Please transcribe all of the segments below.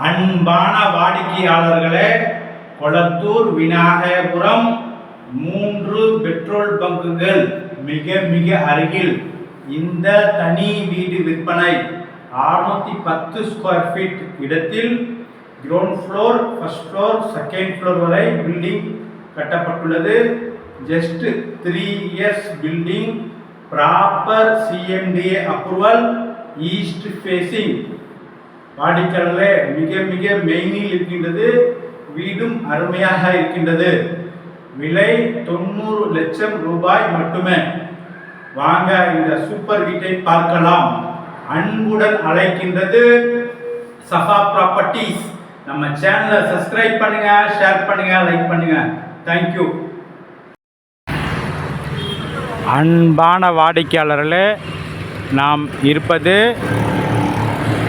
அன்பான வாடிக்கையாளர்களே கொளத்தூர் விநாயகபுரம் மூன்று பெட்ரோல் பங்குகள் மிக மிக அருகில். இந்த தனி வீடு விற்பனை 610 பத்து ஸ்கொயர் ஃபீட் இடத்தில். Ground floor first floor second floor வரை பில்டிங் கட்டப்பட்டுள்ளது. Just three years building proper CMDA approval east facing வாடிக்கையாளர்களே மிக மிக மெயினில் இருக்கின்றது வீடும் அருமையாக இருக்கின்றது. விலை தொண்ணூறு லட்சம் ரூபாய் மட்டுமே. வாங்க இந்த சூப்பர் வீட்டை பார்க்கலாம். அன்புடன் அழைக்கின்றது சஃபா ப்ராப்பர்ட்டிஸ் நம்ம சேனலை சப்ஸ்கிரைப் பண்ணுங்க ஷேர் பண்ணுங்க லைக் பண்ணுங்க. தேங்க்யூ அன்பான வாடிக்கையாளர்களே நாம் இருப்பது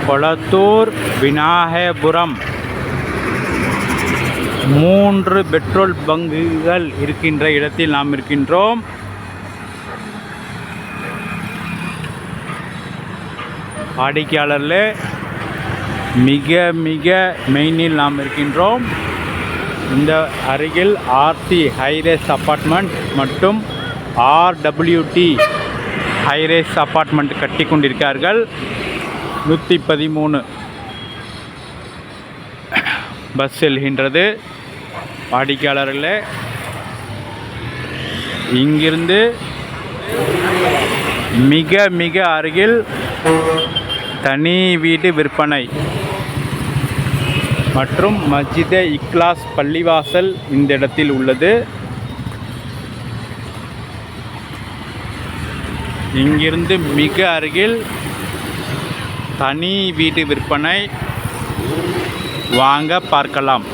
கொளத்தூர் விநாயகபுரம். மூன்று பெட்ரோல் பங்குகள் இருக்கின்ற இடத்தில் நாம் இருக்கின்றோம். வாடிக்கையாளரில் மிக மிக மெயினில் நாம் இருக்கின்றோம். இந்த அருகில் ஆர்சி ஹைரேஸ் அப்பார்ட்மெண்ட் மற்றும் ஆர்டபிள்யூடி ஹைரேஸ் அப்பார்ட்மெண்ட் கட்டி கொண்டிருக்கார்கள் நூற்றி பதிமூணு பஸ் செல்கின்றது. வாடிக்கையாளர்களே இங்கிருந்து மிக மிக அருகில் தனி வீடு விற்பனை மற்றும் மஸ்ஜிதே இக்லாஸ் பள்ளிவாசல் இந்த இடத்தில் உள்ளது. இங்கிருந்து மிக அருகில் தனி வீடு விற்பனை வாங்க பார்க்கலாம்.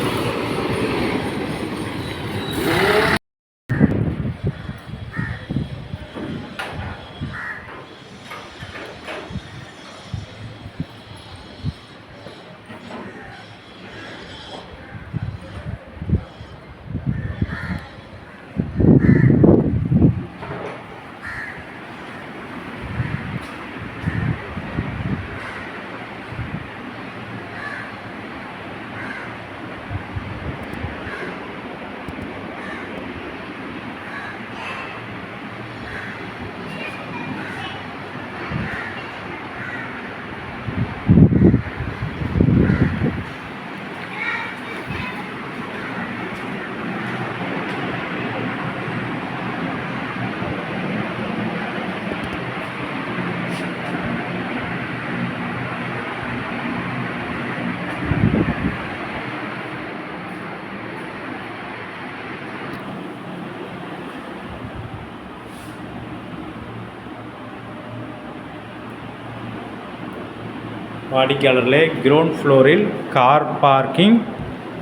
வாடிக்கையாளர்களே கிரவுண்ட் ஃப்ளோரில் கார் பார்க்கிங்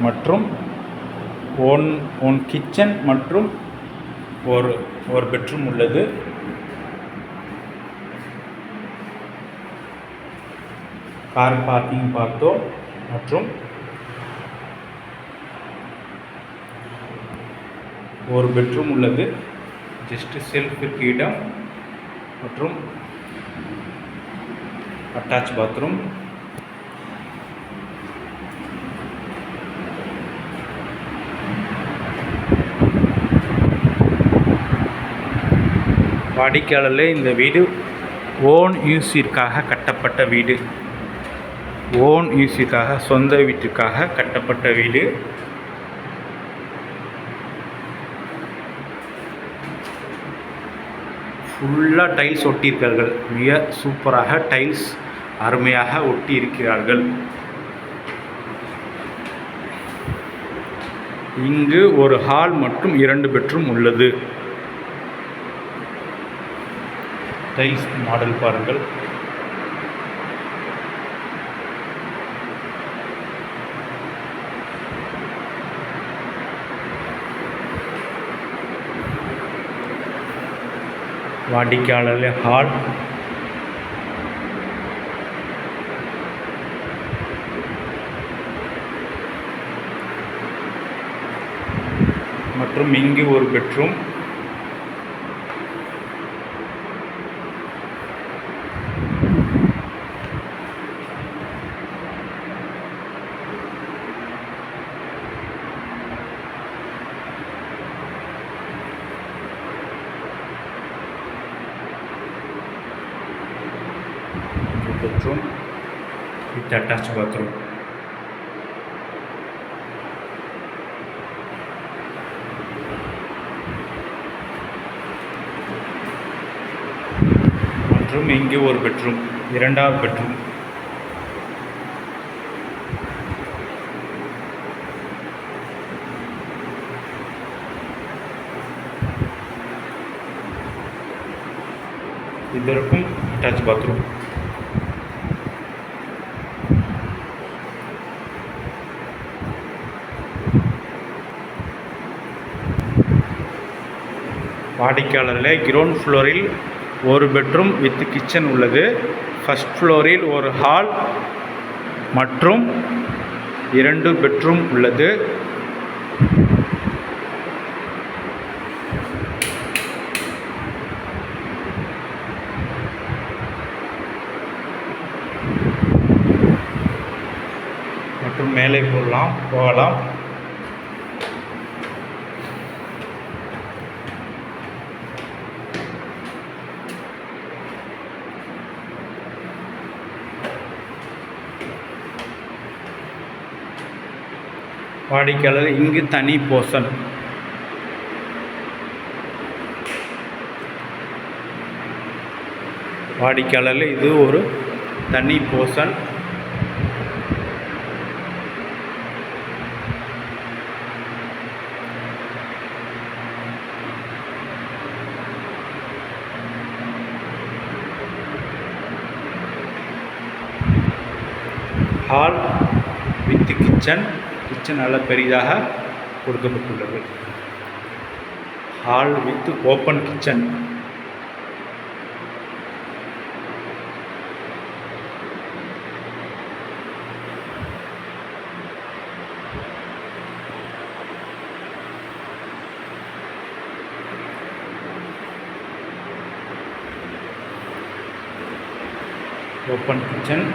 மற்றும் ஒன் ஒன் கிச்சன் மற்றும் ஒரு ஒரு பெட்ரூம் உள்ளது. கார் பார்க்கிங் பார்த்தோம் மற்றும் ஒரு பெட்ரூம் உள்ளது. ஜஸ்ட் செல்ஃபிற்கு இடம் மற்றும் அட்டாச் பாத்ரூம் வாடிக்கையாளர்களே இந்த வீடு ஓன் யூஸிற்காக கட்டப்பட்ட வீடு. ஓன் யூஸிற்காக சொந்த வீட்டுக்காக கட்டப்பட்ட வீடு. ஃபுல்லாக டைல்ஸ் ஒட்டியிருக்கார்கள் மிக சூப்பராக டைல்ஸ் அருமையாக ஒட்டி இருக்கிறார்கள் இங்கு ஒரு ஹால் மற்றும் இரண்டு பெட்ரூம் உள்ளது. டைல்ஸ் மாடல் பாருங்கள். வாடிக்கையாளர் ஹால் மற்றும் இங்கு ஒரு bedroom bedroom with attach bathroom bedroom இங்கே ஒரு பெட்ரூம் இரண்டாவது பெட்ரூம் இதற்கும் அட்டாச் பாத்ரூம் வாடிக்கையாளர்களே கிரவுண்ட் ஃப்ளோரில் ஒரு பெட்ரூம் வித் கிச்சன் உள்ளது. ஃபர்ஸ்ட் ஃப்ளோரில் ஒரு ஹால் மற்றும் இரண்டு பெட்ரூம் உள்ளது. மற்றும் மேலே போகலாம் போகலாம். வாடிக்கையாளர் இங்கு தனி போர்ஷன் வாடிக்கையாளரில் இது ஒரு தனி portion hall with kitchen. Kitchen நல்ல பெரிதாக கொடுக்கப்பட்டுள்ளது. Hall with open kitchen open kitchen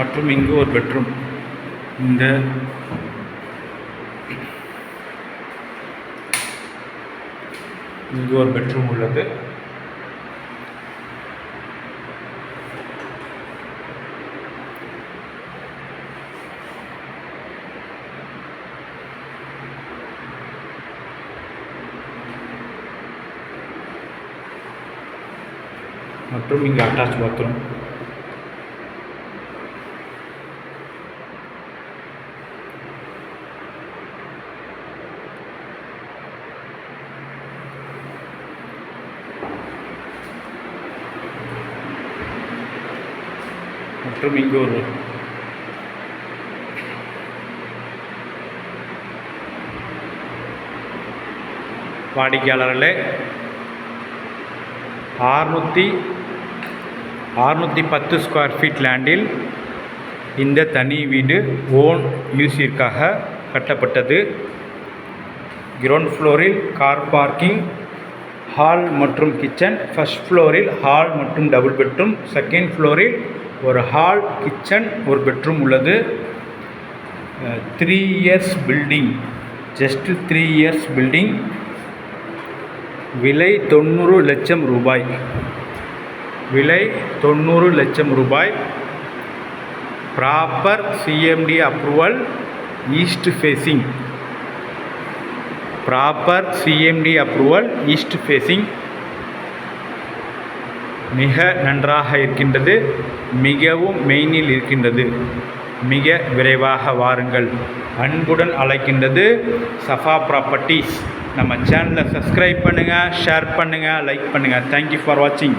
மற்றும் இங்கு ஒரு பெட்ரூம் இந்த இங்கு ஒரு பெட்ரூம் உள்ளது மற்றும் இங்கு அட்டாச் பாத்ரூம் மற்றும் இங்கு ஒரு வாடிக்கையாளர்களே ஆறுநூற்றி ஆறுநூற்றி பத்து ஸ்கொயர் ஃபீட் லேண்டில் இந்த தனி வீடு ஓன் யூஸிற்காக கட்டப்பட்டது. கிரவுண்ட் ஃப்ளோரில் கார் பார்க்கிங் ஹால் மற்றும் கிச்சன் ஃபர்ஸ்ட் ஃப்ளோரில் ஹால் மற்றும் டபுள் பெட்ரூம் செகண்ட் ஃப்ளோரில் ஒரு ஹால் கிச்சன் ஒரு பெட்ரூம் உள்ளது. Three years building just three years building விலை தொண்ணூறு லட்சம் ரூபாய். விலை தொண்ணூறு லட்சம் ரூபாய். Proper CMD approval east facing proper CMD approval east facing மிக நன்றாக இருக்கின்றது மிகவும் மெயினில் இருக்கின்றது. மிக விரைவாக வாருங்கள். அன்புடன் அழைக்கின்றது சஃபா ப்ராப்பர்ட்டிஸ் நம்ம சேனலை சப்ஸ்கிரைப் பண்ணுங்கள் ஷேர் பண்ணுங்கள் லைக் பண்ணுங்கள் தேங்க்யூ ஃபார் வாட்சிங்